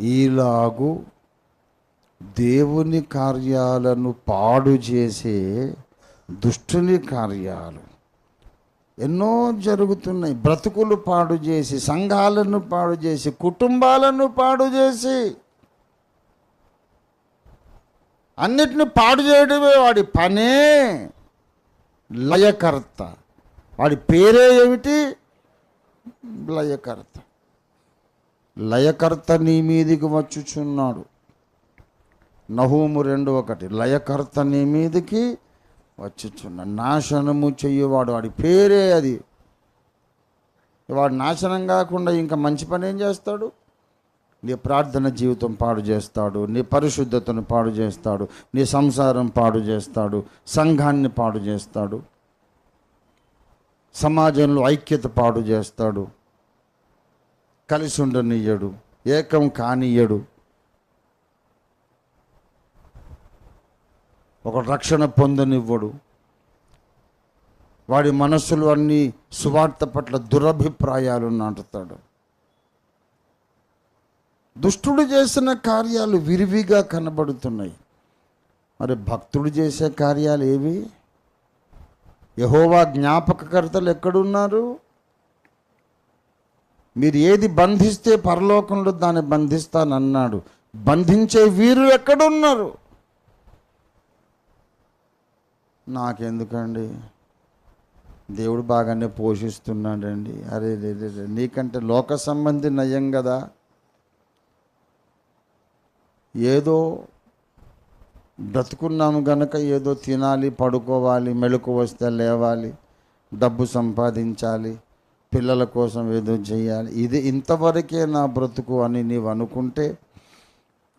ఈలాగు దేవుని కార్యాలను పాడు చేసే దుష్టుని కార్యాలు. ఎన్నో జరుగుతున్నాయి. బ్రతుకులు పాడు చేసి సంఘాలను పాడు చేసి కుటుంబాలను పాడు చేసి అన్నిటిని పాడు చేయడమే వాడి పనే. లయకర్త. వాడి పేరే ఏమిటి? లయకర్త. లయకర్త నీ మీదికి వచ్చుచున్నాడు. నహూము రెండు ఒకటి. లయకర్త నీ మీదికి వచ్చుచున్నాడు. నాశనము చెయ్యవాడు వాడి పేరే అది. వాడు నాశనం కాకుండా ఇంకా మంచి పని ఏం చేస్తాడు? నీ ప్రార్థన జీవితం పాడు చేస్తాడు. నీ పరిశుద్ధతను పాడు చేస్తాడు. నీ సంసారం పాడు చేస్తాడు. సంఘాన్ని పాడు చేస్తాడు. సమాజంలో ఐక్యత పాడు చేస్తాడు. కలిసి ఉండనియ్యడు ఏకం కానియ్యడు. ఒక రక్షణ పొందనివ్వడు. వాడి మనస్సులు అన్నీ సువార్త పట్ల దురభిప్రాయాలు నాటుతాడు. దుష్టుడు చేసిన కార్యాలు విరివిగా కనబడుతున్నాయి. మరి భక్తుడు చేసే కార్యాలు ఏవి? యహోవా జ్ఞాపకకర్తలు ఎక్కడున్నారు? మీరు ఏది బంధిస్తే పరలోకంలో దాన్ని బంధిస్తానన్నాడు. బంధించే వీరు ఎక్కడున్నారు? నాకెందుకండి? దేవుడు బాగానే పోషిస్తున్నాడండి. అరే రే రే నీకంటే లోక సంబంధి నయం కదా. ఏదో బ్రతుకున్నాము గనక ఏదో తినాలి పడుకోవాలి మెలకు వస్తే లేవాలి డబ్బు సంపాదించాలి పిల్లల కోసం ఏదో చేయాలి. ఇది ఇంతవరకే నా బ్రతుకు అని నీవు అనుకుంటే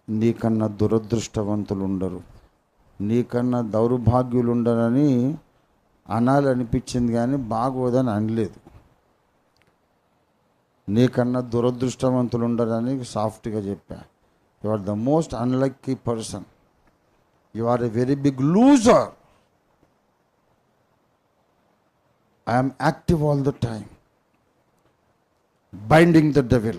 నీకన్నా దురదృష్టవంతులు ఉండరు నీకన్నా దౌర్భాగ్యులు ఉండరని అనాలనిపించింది కానీ బాగోదని అనలేదు. నీకన్నా దురదృష్టవంతులు ఉండరని సాఫ్ట్గా చెప్పా. You are the most unlucky person you are a very big loser I'm active all the time binding the devil.